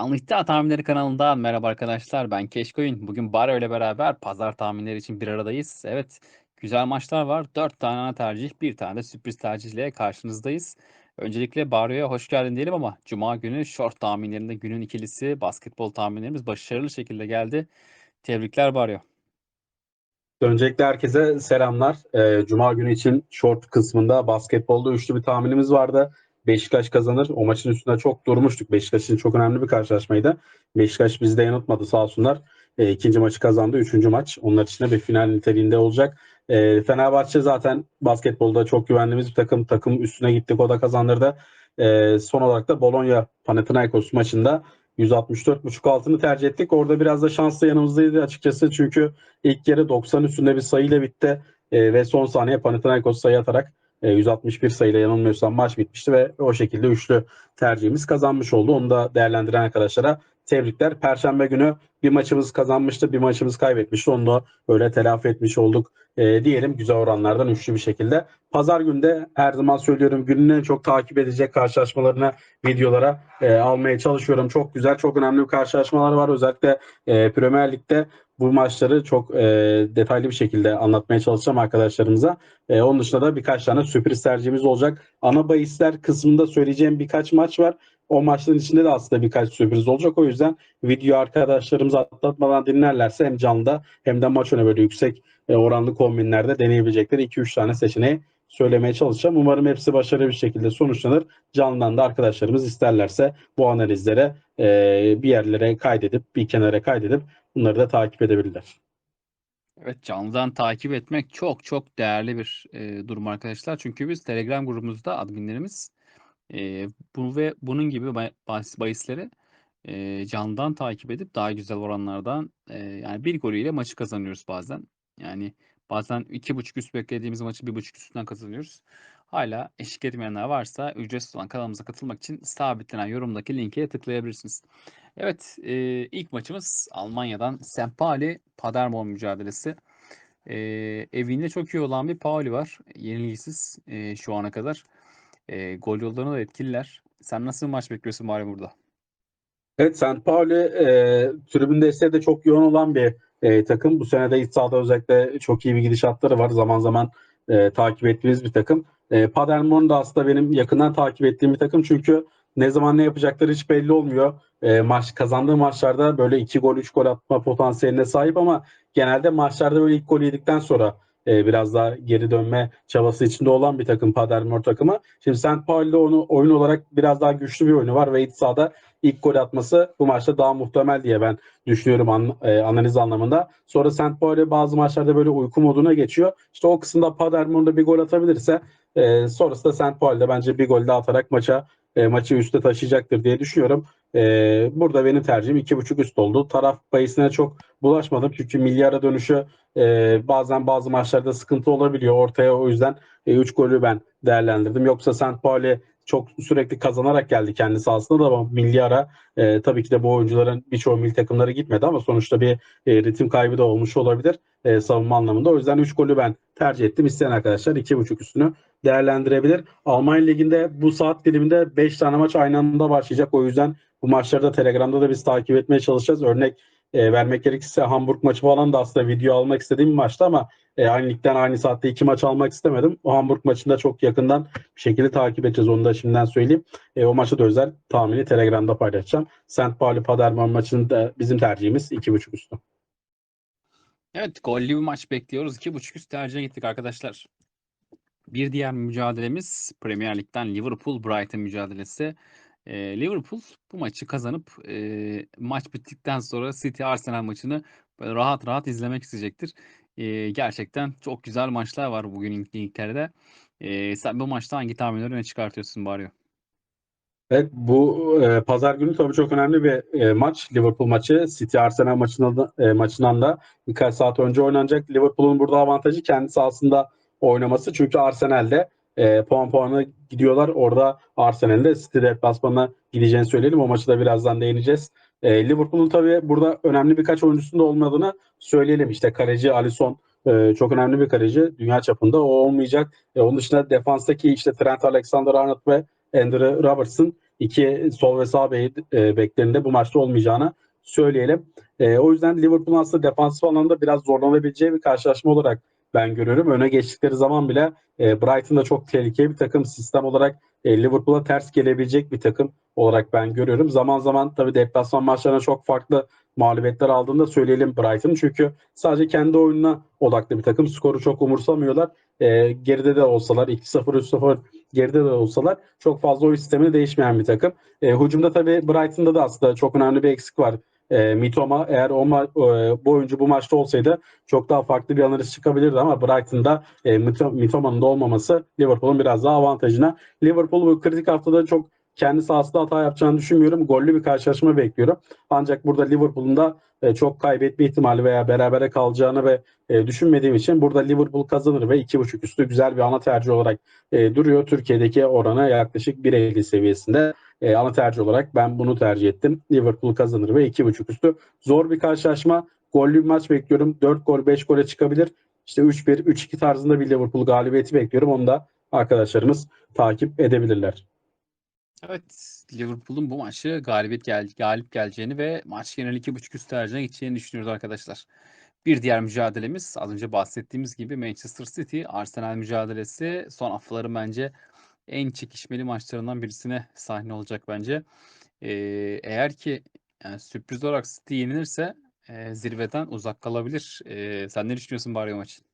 Canlı İddia Tahminleri kanalından merhaba arkadaşlar. Ben Keşkoyun. Bugün Baryo ile beraber pazar tahminleri için bir aradayız. Evet, güzel maçlar var. 4 tane ana tercih, bir tane de sürpriz tercihle karşınızdayız. Öncelikle Baryo'ya hoş geldin diyelim ama Cuma günü short tahminlerinde günün ikilisi basketbol tahminlerimiz başarılı şekilde geldi. Tebrikler Baryo. Öncelikle herkese selamlar. Ee, Cuma günü için short kısmında basketbolda üçlü bir tahminimiz vardı. Beşiktaş kazanır. O maçın üstünde çok durmuştuk. Beşiktaş çok önemli bir karşılaşmaydı. Beşiktaş bizi de yanıltmadı sağ olsunlar. E, ikinci maçı kazandı. Üçüncü maç. Onlar için de bir final niteliğinde olacak. E, Fenerbahçe zaten basketbolda çok güvendiğimiz bir takım. Takım üstüne gittik. O da kazandırdı. E, son olarak da Bologna Panathinaikos maçında 164.5 altını tercih ettik. Orada biraz da şanslı yanımızdaydı açıkçası. Çünkü ilk yarı 90 üstünde bir sayıyla bitti. E, ve son saniye Panathinaikos sayı atarak 161 e, sayıyla yanılmıyorsam maç bitmişti ve o şekilde üçlü tercihimiz kazanmış oldu. Onu da değerlendiren arkadaşlara tebrikler. Perşembe günü bir maçımız kazanmıştı, bir maçımız kaybetmişti. Onu da öyle telafi etmiş olduk e, diyelim güzel oranlardan üçlü bir şekilde. Pazar günde her zaman söylüyorum günün en çok takip edecek karşılaşmalarını videolara e, almaya çalışıyorum. Çok güzel, çok önemli karşılaşmalar var. Özellikle e, Premier Lig'de bu maçları çok e, detaylı bir şekilde anlatmaya çalışacağım arkadaşlarımıza. E, onun dışında da birkaç tane sürpriz tercihimiz olacak. Ana bahisler kısmında söyleyeceğim birkaç maç var. O maçların içinde de aslında birkaç sürpriz olacak. O yüzden video arkadaşlarımız atlatmadan dinlerlerse hem canlıda hem de maç öne böyle yüksek e, oranlı kombinlerde deneyebilecekleri 2-3 tane seçeneği söylemeye çalışacağım. Umarım hepsi başarılı bir şekilde sonuçlanır. Canlıdan da arkadaşlarımız isterlerse bu analizlere e, bir yerlere kaydedip bir kenara kaydedip bunları da takip edebilirler. Evet canlıdan takip etmek çok çok değerli bir e, durum arkadaşlar. Çünkü biz Telegram grubumuzda adminlerimiz e, bu ve bunun gibi bahis, bahisleri e, canlıdan takip edip daha güzel oranlardan e, yani bir golüyle maçı kazanıyoruz bazen. Yani bazen iki buçuk üst beklediğimiz maçı bir buçuk üstünden kazanıyoruz. Hala eşlik etmeyenler varsa ücretsiz olan kanalımıza katılmak için sabitlenen yorumdaki linke tıklayabilirsiniz. Evet e, ilk maçımız Almanya'dan St. Pauli Paderborn mücadelesi. E, evinde çok iyi olan bir Pauli var. Yenilgisiz e, şu ana kadar. E, gol yollarını da etkililer. Sen nasıl bir maç bekliyorsun bari burada? Evet St. Pauli e, tribün desteği de çok yoğun olan bir e, takım. Bu sene de iç sahada özellikle çok iyi bir gidişatları var. Zaman zaman e, takip ettiğimiz bir takım. E, Paderborn da aslında benim yakından takip ettiğim bir takım. Çünkü ne zaman ne yapacakları hiç belli olmuyor. E, maç kazandığı maçlarda böyle 2 gol 3 gol atma potansiyeline sahip ama genelde maçlarda böyle ilk gol yedikten sonra e, biraz daha geri dönme çabası içinde olan bir takım Paderborn takımı. Şimdi St. Pauli'de onu oyun olarak biraz daha güçlü bir oyunu var ve iç sahada ilk gol atması bu maçta daha muhtemel diye ben düşünüyorum an, e, analiz anlamında. Sonra St. Pauli bazı maçlarda böyle uyku moduna geçiyor. İşte o kısımda Paderborn'da bir gol atabilirse e, sonrasında St. Pauli'de bence bir gol daha atarak maça e, maçı üste taşıyacaktır diye düşünüyorum. E, burada benim tercihim iki buçuk üst oldu. Taraf bayisine çok bulaşmadım çünkü milyara dönüşü e, bazen bazı maçlarda sıkıntı olabiliyor. Ortaya o yüzden 3 e, golü ben değerlendirdim. Yoksa St. Pauli çok sürekli kazanarak geldi kendi sahasında da ama milli ara e, tabii ki de bu oyuncuların birçoğu milli takımları gitmedi ama sonuçta bir e, ritim kaybı da olmuş olabilir e, savunma anlamında. O yüzden 3 golü ben tercih ettim. İsteyen arkadaşlar 2.5 üstünü değerlendirebilir. Almanya Ligi'nde bu saat diliminde 5 tane maç aynı anda başlayacak. O yüzden bu maçları da Telegram'da da biz takip etmeye çalışacağız. Örnek e, vermek gerekirse Hamburg maçı falan da aslında video almak istediğim bir maçtı ama e, aynı ligden aynı saatte iki maç almak istemedim. O Hamburg maçında çok yakından bir şekilde takip edeceğiz. Onu da şimdiden söyleyeyim. E, o maçı da özel tahmini Telegram'da paylaşacağım. St. Pauli Paderborn maçının da bizim tercihimiz 2.5 üstü. Evet gollü bir maç bekliyoruz. 2.5 üst tercihe gittik arkadaşlar. Bir diğer mücadelemiz Premier Lig'den Liverpool Brighton mücadelesi. E, Liverpool bu maçı kazanıp e, maç bittikten sonra City Arsenal maçını rahat rahat izlemek isteyecektir. E, gerçekten çok güzel maçlar var bugün İngiltere'de. E, sen bu maçta hangi tahminleri öne çıkartıyorsun Barrio? Evet bu e, pazar günü tabii çok önemli bir e, maç. Liverpool maçı. City Arsenal maçından da, e, maçından da birkaç saat önce oynanacak. Liverpool'un burada avantajı kendi sahasında oynaması. Çünkü Arsenal'de e, puan puanı gidiyorlar. Orada Arsenal'in de City deplasmanına gideceğini söyleyelim. O maçı da birazdan değineceğiz. E, Liverpool'un tabii burada önemli birkaç oyuncusunda olmadığını söyleyelim. İşte kaleci Alisson e, çok önemli bir kaleci. Dünya çapında o olmayacak. E, onun dışında defanstaki işte Trent Alexander-Arnold ve Andrew Robertson iki sol ve sağ bek, e, beklerinde bu maçta olmayacağını söyleyelim. E, o yüzden Liverpool'un aslında defansif anlamda biraz zorlanabileceği bir karşılaşma olarak ben görüyorum. Öne geçtikleri zaman bile e, Brighton'da çok tehlikeli bir takım sistem olarak e, Liverpool'a ters gelebilecek bir takım olarak ben görüyorum. Zaman zaman tabii deplasman maçlarına çok farklı mağlubiyetler aldığında söyleyelim Brighton. Çünkü sadece kendi oyununa odaklı bir takım. Skoru çok umursamıyorlar. E, geride de olsalar 2-0 3-0 geride de olsalar çok fazla o sistemi değişmeyen bir takım. E, hücumda tabii Brighton'da da aslında çok önemli bir eksik var. E, Mitoma eğer o ma- e, bu oyuncu bu maçta olsaydı çok daha farklı bir analiz çıkabilirdi ama Brighton'da e, Mitoma'nın da olmaması Liverpool'un biraz daha avantajına. Liverpool bu kritik haftada çok kendi sahasında hata yapacağını düşünmüyorum. Gollü bir karşılaşma bekliyorum. Ancak burada Liverpool'un da e, çok kaybetme ihtimali veya berabere kalacağını ve e, düşünmediğim için burada Liverpool kazanır ve 2.5 üstü güzel bir ana tercih olarak e, duruyor. Türkiye'deki oranı yaklaşık 1.50 seviyesinde. E, ana tercih olarak ben bunu tercih ettim. Liverpool kazanır ve 2.5 üstü. Zor bir karşılaşma. Gollü bir maç bekliyorum. 4 gol 5 gole çıkabilir. İşte 3-1 3-2 tarzında bir Liverpool galibiyeti bekliyorum. Onu da arkadaşlarımız takip edebilirler. Evet, Liverpool'un bu maçı galibiyet gel galip geleceğini ve maç genel 2.5 üst tercihine gideceğini düşünüyoruz arkadaşlar. Bir diğer mücadelemiz az önce bahsettiğimiz gibi Manchester City Arsenal mücadelesi son haftaların bence en çekişmeli maçlarından birisine sahne olacak bence. Ee, eğer ki yani sürpriz olarak City yenilirse e, zirveden uzak kalabilir. E, sen ne düşünüyorsun bari o maçın?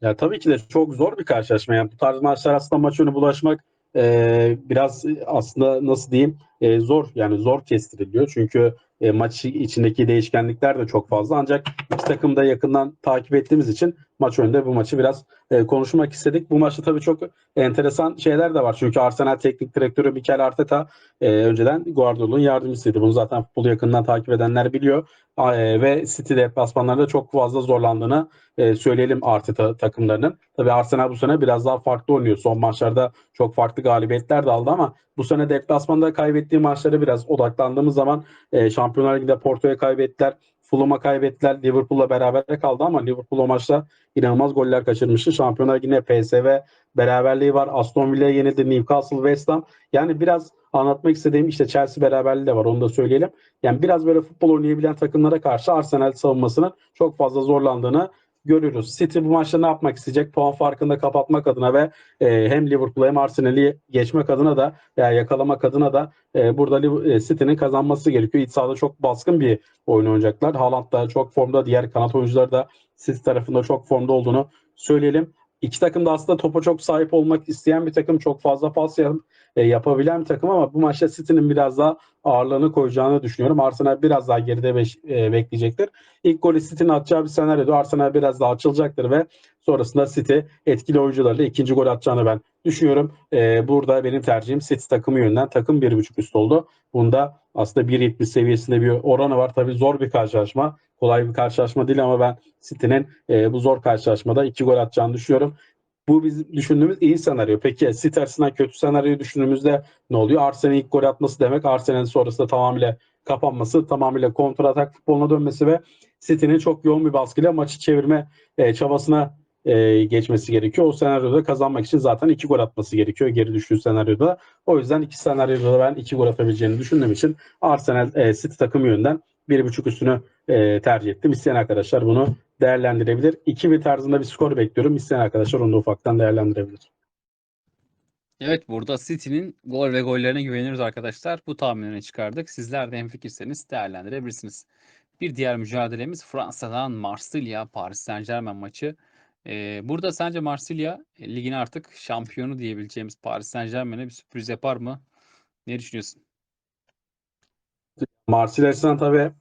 Ya tabii ki de çok zor bir karşılaşma. Yani bu tarz maçlar aslında maç önü bulaşmak e, biraz aslında nasıl diyeyim e, zor yani zor kestiriliyor. Çünkü e, maç içindeki değişkenlikler de çok fazla. Ancak iki takım da yakından takip ettiğimiz için maç önünde bu maçı biraz e, konuşmak istedik. Bu maçta tabii çok enteresan şeyler de var. Çünkü Arsenal teknik direktörü Mikel Arteta e, önceden Guardiola'nın yardımcısıydı. Bunu zaten futbolu yakından takip edenler biliyor. E, ve City deplasmanlarında çok fazla zorlandığını e, söyleyelim Arteta takımlarının. Tabii Arsenal bu sene biraz daha farklı oynuyor. Son maçlarda çok farklı galibiyetler de aldı ama bu sene deplasmanda kaybettiği maçlara biraz odaklandığımız zaman e, Şampiyonlar Ligi'nde Porto'ya kaybettiler. Fulham'a kaybettiler. Liverpool'la beraber kaldı ama Liverpool o maçta inanılmaz goller kaçırmıştı. Şampiyonlar Ligi'nde PSV beraberliği var. Aston Villa'ya yenildi. Newcastle, West Ham. Yani biraz anlatmak istediğim işte Chelsea beraberliği de var. Onu da söyleyelim. Yani biraz böyle futbol oynayabilen takımlara karşı Arsenal savunmasının çok fazla zorlandığını görüyoruz. City bu maçta ne yapmak isteyecek? Puan farkında kapatmak adına ve e, hem Liverpool'u hem Arsenal'i geçmek adına da veya yakalamak adına da e, burada e, City'nin kazanması gerekiyor. İç sahada çok baskın bir oyun oynayacaklar. Haaland da çok formda, diğer kanat oyuncular da City tarafında çok formda olduğunu söyleyelim. İki takım da aslında topa çok sahip olmak isteyen bir takım. Çok fazla pas e, yapabilen bir takım ama bu maçta City'nin biraz daha ağırlığını koyacağını düşünüyorum. Arsenal biraz daha geride beş, e, bekleyecektir. İlk golü City'nin atacağı bir senaryoda Arsenal biraz daha açılacaktır ve sonrasında City etkili oyuncularla ikinci gol atacağını ben düşünüyorum. E, burada benim tercihim City takımı yönden takım 1.5 üst oldu. Bunda aslında 1.70 seviyesinde bir oranı var. Tabii zor bir karşılaşma. Kolay bir karşılaşma değil ama ben City'nin e, bu zor karşılaşmada iki gol atacağını düşünüyorum. Bu bizim düşündüğümüz iyi senaryo. Peki City açısından kötü senaryoyu düşündüğümüzde ne oluyor? Arsenal'in ilk gol atması demek Arsenal'in sonrasında tamamıyla kapanması, tamamıyla kontratak futboluna dönmesi ve City'nin çok yoğun bir baskıyla maçı çevirme e, çabasına e, geçmesi gerekiyor. O senaryoda kazanmak için zaten iki gol atması gerekiyor geri düştüğü senaryoda. O yüzden iki senaryoda da ben iki gol atabileceğini düşündüğüm için Arsenal e, City takımı yönden bir buçuk üstünü e, tercih ettim. İsteyen arkadaşlar bunu değerlendirebilir. 2-1 tarzında bir skor bekliyorum. İsteyen arkadaşlar onu da ufaktan değerlendirebilir. Evet burada City'nin gol ve gollerine güveniyoruz arkadaşlar. Bu tahminini çıkardık. Sizler de hemfikirseniz değerlendirebilirsiniz. Bir diğer mücadelemiz Fransa'dan Marsilya Paris Saint Germain maçı. Ee, burada sence Marsilya e, ligin artık şampiyonu diyebileceğimiz Paris Saint Germain'e bir sürpriz yapar mı? Ne düşünüyorsun? Marsilya açısından tabii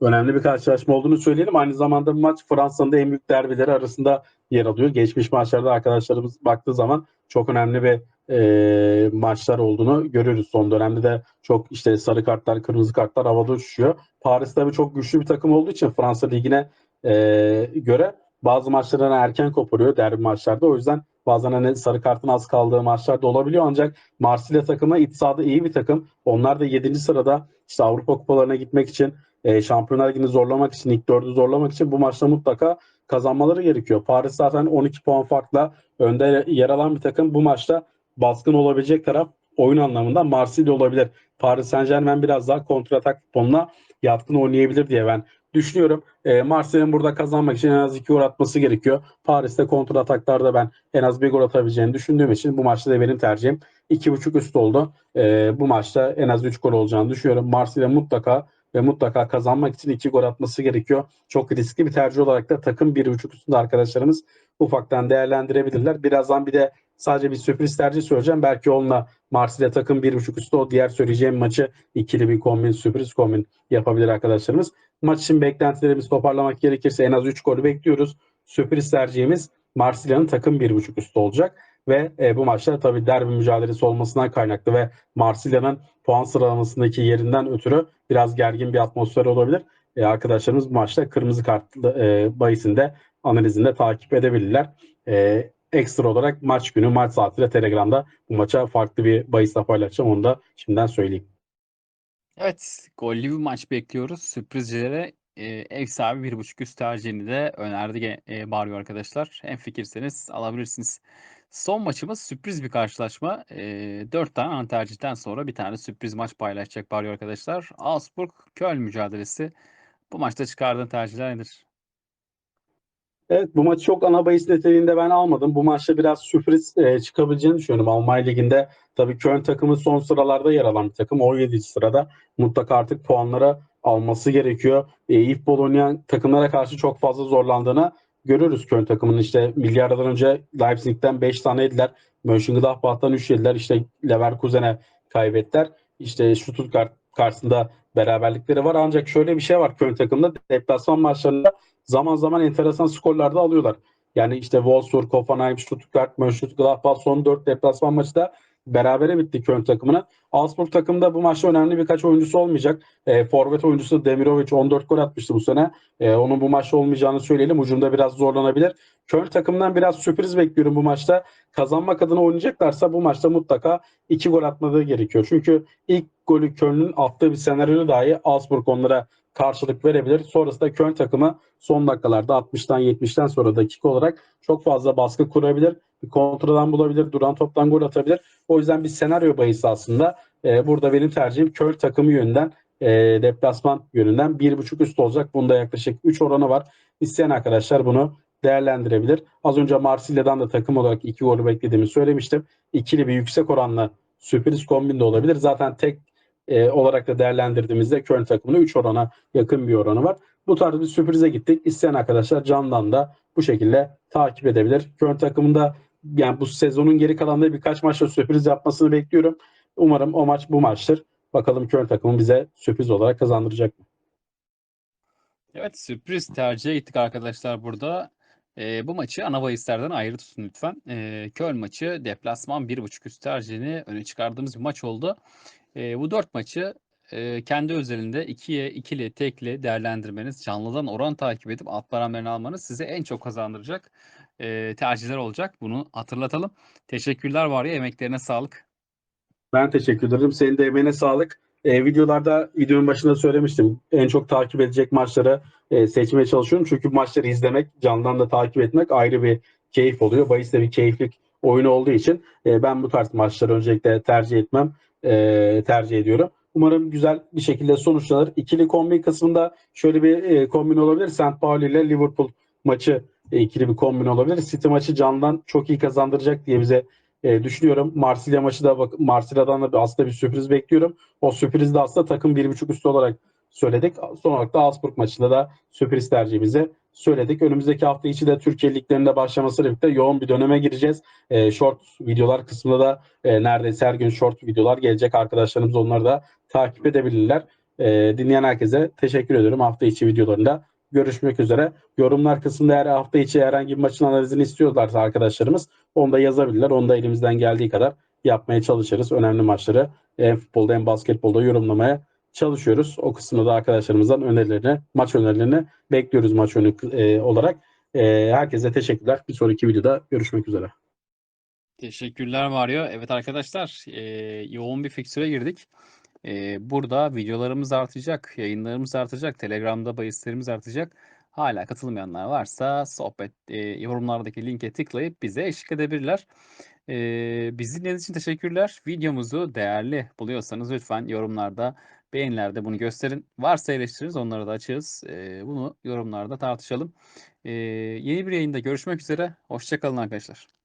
önemli bir karşılaşma olduğunu söyleyelim. Aynı zamanda bu maç Fransa'nın da en büyük derbileri arasında yer alıyor. Geçmiş maçlarda arkadaşlarımız baktığı zaman çok önemli bir e, maçlar olduğunu görüyoruz. Son dönemde de çok işte sarı kartlar, kırmızı kartlar havada uçuşuyor. Paris tabii çok güçlü bir takım olduğu için Fransa Ligi'ne e, göre bazı maçlarını erken koparıyor derbi maçlarda. O yüzden bazen hani sarı kartın az kaldığı maçlar da olabiliyor. Ancak Marsilya takımı iç sahada iyi bir takım. Onlar da 7. sırada işte Avrupa kupalarına gitmek için e, Şampiyonlar Ligi'ni zorlamak için, ilk dördü zorlamak için bu maçta mutlaka kazanmaları gerekiyor. Paris zaten 12 puan farkla önde yer alan bir takım. Bu maçta baskın olabilecek taraf oyun anlamında Marsilya olabilir. Paris Saint Germain biraz daha kontratak futboluna yatkın oynayabilir diye ben düşünüyorum. E, Marsilya'nın burada kazanmak için en az iki gol atması gerekiyor. Paris'te kontrataklarda ben en az bir gol atabileceğini düşündüğüm için bu maçta da benim tercihim 2.5 üst oldu. E, bu maçta en az 3 gol olacağını düşünüyorum. Marsilya mutlaka ve mutlaka kazanmak için 2 gol atması gerekiyor. Çok riskli bir tercih olarak da takım 1.5 üstünde arkadaşlarımız ufaktan değerlendirebilirler. Birazdan bir de sadece bir sürpriz tercih söyleyeceğim. Belki onunla Marsilya takım 1.5 üstü o diğer söyleyeceğim maçı ikili bir kombin, sürpriz kombin yapabilir arkadaşlarımız. Maç için beklentilerimizi toparlamak gerekirse en az 3 golü bekliyoruz. Sürpriz tercihimiz Marsilya'nın takım 1.5 üstü olacak. Ve e, bu maçta tabii derbi mücadelesi olmasından kaynaklı ve Marsilya'nın puan sıralamasındaki yerinden ötürü biraz gergin bir atmosfer olabilir. E, arkadaşlarımız bu maçta kırmızı kartlı e, bahisinde analizinde takip edebilirler. E, ekstra olarak maç günü maç saatiyle Telegram'da bu maça farklı bir bahisle paylaşacağım. Onu da şimdiden söyleyeyim. Evet, gollü bir maç bekliyoruz. Sürprizcilere e, ev sahibi 1.5 üst tercihini de önerdi e, Baryo arkadaşlar. Hem fikirseniz alabilirsiniz. Son maçımız sürpriz bir karşılaşma. E, 4 tane ana tercihten sonra bir tane sürpriz maç paylaşacak Baryo arkadaşlar. Augsburg Köln mücadelesi. Bu maçta çıkardığın tercihler nedir? Evet bu maçı çok ana bahis niteliğinde ben almadım. Bu maçta biraz sürpriz e, çıkabileceğini düşünüyorum. Almanya Ligi'nde tabii Köln takımı son sıralarda yer alan bir takım. 17. sırada mutlaka artık puanlara alması gerekiyor. E, futbol oynayan takımlara karşı çok fazla zorlandığını görüyoruz Köln takımının. işte milyardan önce Leipzig'ten 5 tane yediler. Mönchengladbach'tan 3 yediler. İşte Leverkusen'e kaybettiler. İşte Stuttgart karşısında beraberlikleri var. Ancak şöyle bir şey var Köln takımında. Deplasman maçlarında zaman zaman enteresan skorlar da alıyorlar. Yani işte Wolfsburg, Hoffenheim, Stuttgart, Mönchengladbach son 4 deplasman maçı da berabere bitti Köln takımına. Augsburg takımda bu maçta önemli birkaç oyuncusu olmayacak. E, forvet oyuncusu Demirovic 14 gol atmıştı bu sene. E, onun bu maçta olmayacağını söyleyelim. Ucunda biraz zorlanabilir. Köln takımından biraz sürpriz bekliyorum bu maçta. Kazanmak adına oynayacaklarsa bu maçta mutlaka 2 gol atmaları gerekiyor. Çünkü ilk golü Köln'ün attığı bir senaryoda dahi Augsburg onlara karşılık verebilir. Sonrasında Köln takımı son dakikalarda 60'tan 70'ten sonra dakika olarak çok fazla baskı kurabilir. Bir kontradan bulabilir, duran toptan gol atabilir. O yüzden bir senaryo bahisi aslında. Ee, burada benim tercihim Köln takımı yönünden, e, deplasman yönünden 1.5 üst olacak. Bunda yaklaşık 3 oranı var. İsteyen arkadaşlar bunu değerlendirebilir. Az önce Marsilya'dan da takım olarak 2 golü beklediğimi söylemiştim. İkili bir yüksek oranla sürpriz kombin de olabilir. Zaten tek e, olarak da değerlendirdiğimizde Köln takımına 3 orana yakın bir oranı var. Bu tarz bir sürprize gittik. İsteyen arkadaşlar candan da bu şekilde takip edebilir. Köln takımında yani bu sezonun geri kalanında birkaç maçta sürpriz yapmasını bekliyorum. Umarım o maç bu maçtır. Bakalım Köln takımı bize sürpriz olarak kazandıracak mı? Evet, sürpriz tercihe gittik arkadaşlar burada. E, bu maçı ana bahislerden ayrı tutun lütfen. E, Köln maçı deplasman 1.5 üst tercihini öne çıkardığımız bir maç oldu. E, bu dört maçı e, kendi özelinde ikiye, ikili, tekli değerlendirmeniz, canlıdan oran takip edip altlar haberini almanız size en çok kazandıracak e, tercihler olacak. Bunu hatırlatalım. Teşekkürler var ya emeklerine sağlık. Ben teşekkür ederim. Senin de emeğine sağlık. E, videolarda videonun başında söylemiştim. En çok takip edecek maçları e, seçmeye çalışıyorum. Çünkü maçları izlemek, candan da takip etmek ayrı bir keyif oluyor. Bahis de bir keyiflik oyun olduğu için e, ben bu tarz maçları öncelikle tercih etmem, e, tercih ediyorum. Umarım güzel bir şekilde sonuçlanır. İkili kombin kısmında şöyle bir e, kombin olabilir. St. Pauli ile Liverpool maçı e, ikili bir kombin olabilir. City maçı candan çok iyi kazandıracak diye bize e, düşünüyorum. Marsilya maçı da bak Marsilya'dan da aslında bir sürpriz bekliyorum. O sürpriz de aslında takım 1.5 üstü olarak söyledik. Son olarak da Augsburg maçında da sürpriz tercihimizi söyledik. Önümüzdeki hafta içi de Türkiye liglerinde başlamasıyla birlikte yoğun bir döneme gireceğiz. E, short videolar kısmında da e, neredeyse her gün short videolar gelecek. Arkadaşlarımız onları da takip edebilirler. E, dinleyen herkese teşekkür ediyorum. Hafta içi videolarında görüşmek üzere. Yorumlar kısmında eğer hafta içi herhangi bir maçın analizini istiyorlarsa arkadaşlarımız onu da yazabilirler. Onu da elimizden geldiği kadar yapmaya çalışırız. Önemli maçları hem futbolda hem basketbolda yorumlamaya çalışıyoruz. O kısmında da arkadaşlarımızdan önerilerini, maç önerilerini bekliyoruz maç önü e, olarak. E, herkese teşekkürler. Bir sonraki videoda görüşmek üzere. Teşekkürler Mario. Evet arkadaşlar, e, yoğun bir fikstüre girdik. E, burada videolarımız artacak, yayınlarımız artacak, Telegram'da bahislerimiz artacak. Hala katılmayanlar varsa sohbet e, yorumlardaki linke tıklayıp bize eşlik edebilirler. Eee, bizi dinlediğiniz için teşekkürler. Videomuzu değerli buluyorsanız lütfen yorumlarda, beğenilerde bunu gösterin. Varsa eleştiriniz onları da açığız. Eee, bunu yorumlarda tartışalım. Eee, yeni bir yayında görüşmek üzere. Hoşça kalın arkadaşlar.